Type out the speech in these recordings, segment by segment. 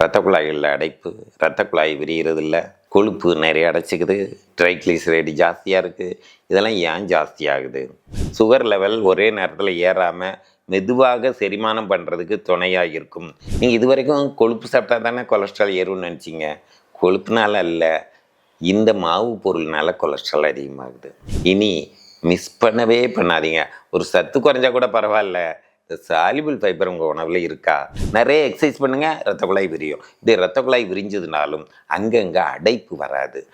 ரத்த குழாய்களில் அடைப்பு. ரத்த குழாய் விரிகிறது இல்லை கொழுப்பு நிறைய அடைச்சிக்குது. ட்ரைக்ளிசரைடு ஜாஸ்தியாக இருக்குது இதெல்லாம் ஏன் ஜாஸ்தியாகுது சுகர் லெவல் ஒரே நேரத்தில் ஏறாமல் மெதுவாக செரிமானம் பண்ணுறதுக்கு துணையாக இருக்கும். நீங்கள் இது வரைக்கும் கொழுப்பு சாப்பிட்டா தானே கொலஸ்ட்ரால் ஏறும்னு நினச்சிங்க? கொழுப்புனால இல்லை இந்த மாவு பொருள்னால கொலஸ்ட்ரால் அதிகமாகுது. இனி மிஸ் பண்ணவே பண்ணாதீங்க. ஒரு சத்து குறைஞ்சா கூட பரவாயில்ல. சாலிபிள் ஃபைபர் உங்கள் உணவில் இருக்கா? நிறைய எக்ஸசைஸ் பண்ணுங்கள் ரத்த குழாய் விரியும். இது ரத்த குழாய் விரிஞ்சதுனாலும் அங்கங்கே அடைப்பு வராது.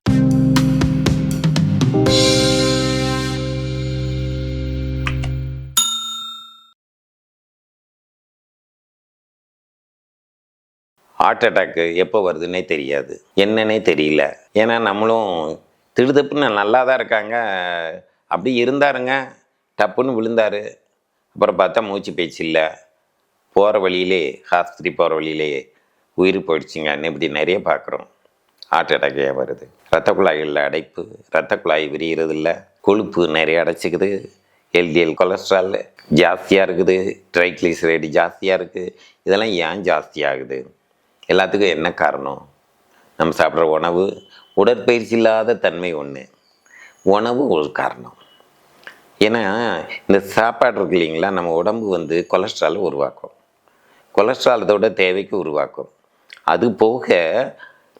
ஹார்ட் அட்டாக்கு எப்போ வருதுன்னே தெரியாது. என்னன்னே தெரியல. ஏன்னா நம்மளும் திடுதப்புன்னு நல்லா தான் இருக்காங்க. அப்படி இருந்தாருங்க. டப்புன்னு விழுந்தாரு. அப்புறம் பார்த்தா மூச்சு பேச்சு இல்லை. போகிற வழியிலே ஆஸ்பத்திரி போகிற வழியிலே உயிர் போயிடுச்சுங்கன்னு இப்படி நிறைய பார்க்குறோம். ஹார்ட் அட்டாக்கையாக வருது. ரத்த குழாய்களில் அடைப்பு ரத்த குழாய் விரிகிறது இல்லை கொழுப்பு நிறைய அடைச்சிக்குது. எல்டிஎல் கொலஸ்ட்ரால் ஜாஸ்தியாக இருக்குது. ட்ரைக்ளிசரைடு ஜாஸ்தியாக இருக்குது இதெல்லாம் ஏன் ஜாஸ்தியாகுது எல்லாத்துக்கும் என்ன காரணம்? நம்ம சாப்பிட்ற உணவு உடற்பயிற்சி இல்லாத தன்மை ஒன்று உணவு ஒரு காரணம். ஏன்னா இந்த சாப்பாடு இருக்கு இல்லைங்களா நம்ம உடம்பு வந்து கொலஸ்ட்ராலை உருவாக்கும். கொலஸ்ட்ரால்தோட தேவைக்கு உருவாக்கும். அது போக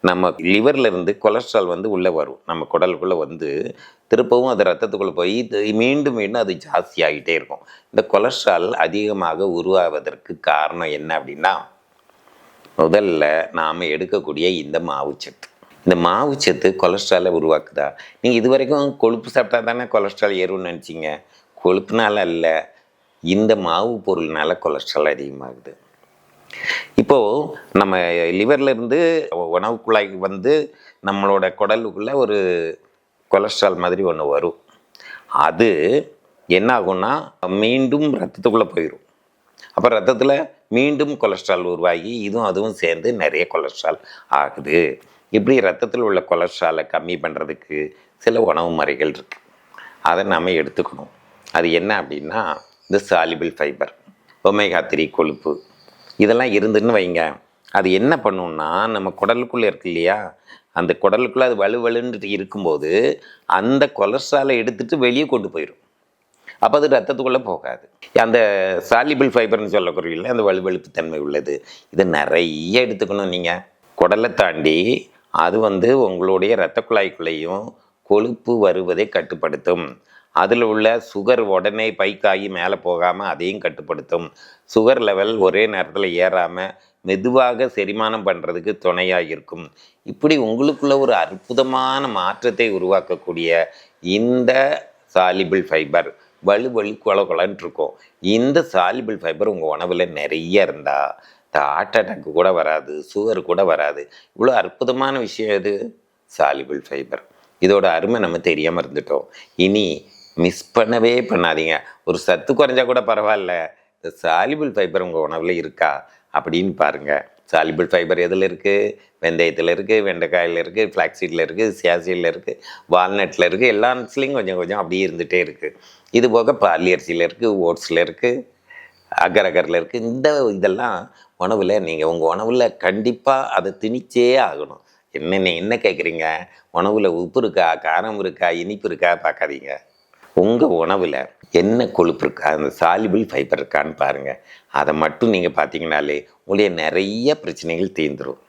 நம்ம லிவர்லேருந்து இருந்து கொலஸ்ட்ரால் வந்து உள்ளே வரும். நம்ம குடலுக்குள்ளே வந்து திருப்பவும் அது ரத்தத்துக்குள்ளே போய் இது மீண்டும் மீண்டும் அது ஜாஸ்தி ஆகிட்டே இருக்கும். இந்த கொலஸ்ட்ரால் அதிகமாக உருவாவதற்கு காரணம் என்ன அப்படின்னா முதல்ல நாம் எடுக்கக்கூடிய இந்த மாவுச்சத்து. இந்த மாவு சத்து கொலஸ்ட்ராலை உருவாக்குதா? நீங்கள் இது வரைக்கும் கொழுப்பு சாப்பிட்டா தானே கொலஸ்ட்ரால் ஏறும்னு நினச்சிங்க? கொழுப்புனால அல்ல இந்த மாவு பொருள்னால கொலஸ்ட்ரால் அதிகமாகுது. இப்போது நம்ம லிவர்லேருந்து உணவு குழாய்க்கு வந்து நம்மளோட குடலுக்குள்ளே ஒரு கொலஸ்ட்ரால் மாதிரி ஒன்று வரும். அது என்ன ஆகும்னா மீண்டும் ரத்தத்துக்குள்ளே போயிடும் அப்போ ரத்தத்தில் மீண்டும் கொலஸ்ட்ரால் உருவாகி இதுவும் அதுவும் சேர்ந்து நிறைய கொலஸ்ட்ரால் ஆகுது. இப்படி ரத்தத்தில் உள்ள கொலஸ்ட்ராலை கம்மி பண்ணுறதுக்கு சில உணவு முறைகள் இருக்குது அதை நாம் எடுத்துக்கணும். அது என்ன அப்படின்னா இந்த சாலிபிள் ஃபைபர் ஒமேகா த்ரீ கொழுப்பு. இதெல்லாம் இருந்துன்னு வைங்க. அது என்ன பண்ணுன்னா நம்ம குடலுக்குள்ளே இருக்கு இல்லையா? அந்த குடலுக்குள்ளே அது வலுவலுன்ட்டு இருக்கும்போது அந்த கொலஸ்ட்ராலை எடுத்துட்டு வெளியே கொண்டு போயிடும் அப்போ அது ரத்தத்துக்குள்ளே போகாது. அந்த சாலிபிள் ஃபைபர்னு சொல்லக்கூடிய அந்த வலுவழுப்பு தன்மை உள்ளது. இது நிறைய எடுத்துக்கணும் நீங்கள் குடலை தாண்டி அது வந்து உங்களுடைய இரத்த குழாய்க்குள்ளேயும் கொழுப்பு வருவதை கட்டுப்படுத்தும். அதில் உள்ள சுகர் உடனே பைக்காகி மேலே போகாமல் அதையும் கட்டுப்படுத்தும். சுகர் லெவல் ஒரே நேரத்தில் ஏறாமல் மெதுவாக செரிமானம் பண்ணுறதுக்கு துணையாக இருக்கும். இப்படி உங்களுக்குள்ள ஒரு அற்புதமான மாற்றத்தை உருவாக்கக்கூடிய இந்த சாலிபிள் ஃபைபர் வலு வலு கொல கொலன்னு இருக்கும். இந்த சாலிபிள் ஃபைபர் உங்கள் உணவில் நிறைய இருந்தால் ஹார்ட் அட்டாக்கு கூட வராது சுகர் கூட வராது. இவ்வளோ அற்புதமான விஷயம் இது சாலிபிள் ஃபைபர் இதோட அருமை நம்ம தெரியாமல் இருந்துட்டோம். இனி மிஸ் பண்ணவே பண்ணாதீங்க. ஒரு சத்து குறைஞ்சா கூட பரவாயில்ல. இந்த சாலிபிள் ஃபைபர் உங்கள் உணவில் இருக்கா? அப்படின்னு பாருங்கள் சாலிபிள் ஃபைபர் எதில் இருக்குது வெந்தயத்தில் இருக்குது வெண்டைக்காயில் இருக்குது ஃப்ளாக்ஸீடில் இருக்குது சியாசியில் இருக்குது வால்நட்டில் இருக்குது எல்லா நட்ஸ்லேயும் கொஞ்சம் கொஞ்சம் அப்படியே இருந்துகிட்டே இருக்குது இது போக பாலி அரிசியில் இருக்குது ஓட்ஸில் இருக்குது அகர் இருக்குது இந்த இதெல்லாம் உணவில் நீங்கள் உங்கள் உணவில் கண்டிப்பாக அதை திணிச்சே ஆகணும். என்ன என்ன கேட்குறீங்க உணவில் உப்பு இருக்கா? காரம் இருக்கா? இனிப்பு இருக்கா? பார்க்காதீங்க. உங்கள் உணவில் என்ன கொழுப்பு இருக்கா? அந்த சாலிபிள் ஃபைபர் இருக்கான்னு பாருங்கள் அதை மட்டும் நீங்கள் பார்த்தீங்கனாலே உங்களுடைய நிறைய பிரச்சனைகள் தீர்ந்துடும்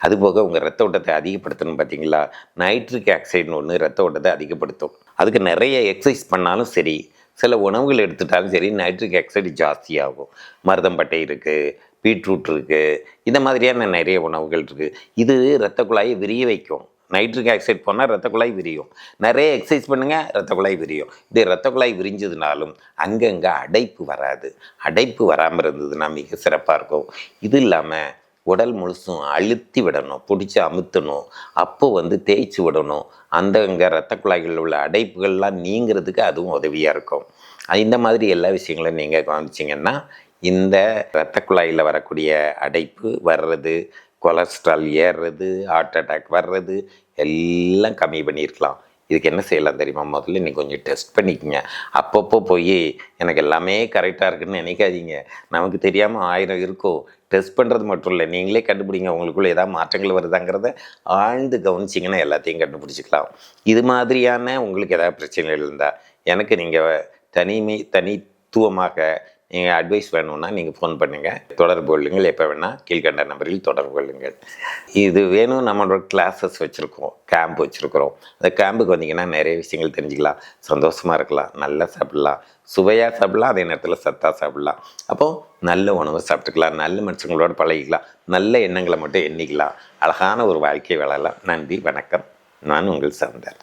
அதுபோக உங்கள் ரத்த ஓட்டத்தை அதிகப்படுத்தணும் பார்த்தீங்களா? நைட்ரிக் ஆக்சைடுன்னு ஒன்று ரத்த ஓட்டத்தை அதிகப்படுத்தும். அதுக்கு நிறைய எக்ஸசைஸ் பண்ணாலும் சரி சில உணவுகள் எடுத்துட்டாலும் சரி நைட்ரிக் ஆக்சைடு ஜாஸ்தியாகும். மருதம்பட்டை இருக்குது பீட்ரூட் இருக்குது இந்த மாதிரியான நிறைய உணவுகள் இருக்குது இது இரத்த குழாயை விரிய வைக்கும். நைட்ரிக் ஆக்சைடு போனால் ரத்த குழாய் விரியும். நிறைய எக்ஸசைஸ் பண்ணுங்கள் ரத்த குழாய் விரியும். இதே ரத்த குழாய் விரிஞ்சதுனாலும் அங்கங்கே அடைப்பு வராது. அடைப்பு வராமல் இருந்ததுன்னா மிக சிறப்பாக இருக்கும். இது இல்லாமல் உடல் முழுசும் அழுத்தி விடணும் பிடிச்சி அமுத்தணும் அப்போ வந்து தேய்ச்சி விடணும். அந்த இங்கே ரத்த குழாய்களில் உள்ள அடைப்புகள்லாம் நீங்கிறதுக்கு அதுவும் உதவியாக இருக்கும். இந்த மாதிரி எல்லா விஷயங்களும் நீங்கள் கவனிச்சிங்கன்னா இந்த இரத்த குழாயில் வரக்கூடிய அடைப்பு வர்றது கொலஸ்ட்ரால் ஏறுறது ஹார்ட் அட்டாக் வர்றது எல்லாம் கம்மி பண்ணியிருக்கலாம். இதுக்கு என்ன செய்யலாம் தெரியுமா? முதல்ல நீ கொஞ்சம் டெஸ்ட் பண்ணிக்கங்க. அப்பப்போ போய் எனக்கு எல்லாமே கரெக்டாக இருக்குன்னு நினைக்காதீங்க. நமக்கு தெரியாமல் ஆயிரம் இருக்கும் டெஸ்ட் பண்ணுறது மட்டும் இல்லை நீங்களே கண்டுபிடிங்க. உங்களுக்குள்ளே ஏதாவது மாற்றங்கள் வருதாங்கிறத ஆழ்ந்து கவனிச்சிங்கன்னா எல்லாத்தையும் கண்டுபிடிச்சிக்கலாம். இது மாதிரியான உங்களுக்கு ஏதாவது பிரச்சனைகள் இருந்தால் எனக்கு நீங்கள் தனிமை தனித்துவமாக நீங்கள் அட்வைஸ் வேணும்னா நீங்கள் ஃபோன் பண்ணுங்கள் தொடர்பு கொள்ளுங்கள். எப்போ வேணால் கீழ்கண்ட நம்பரில் தொடர்பு கொள்ளுங்கள். இது வேணும். நம்மளோட கிளாஸஸ் வச்சுருக்கோம் கேம்ப் வச்சுருக்குறோம். அந்த கேம்புக்கு வந்தீங்கன்னா நிறைய விஷயங்கள் தெரிஞ்சுக்கலாம். சந்தோஷமாக இருக்கலாம். நல்லா சாப்பிடலாம். சுவையாக சாப்பிடலாம். அதே நேரத்தில் சத்தாக சாப்பிடலாம். அப்போது நல்ல உணவு சாப்பிட்டுக்கலாம். நல்ல மனுஷங்களோட பழகிக்கலாம். நல்ல எண்ணங்களை மட்டும் எண்ணிக்கலாம். அழகான ஒரு வாழ்க்கை வாழலாம். நன்றி. வணக்கம். நான் உங்கள் சந்தர்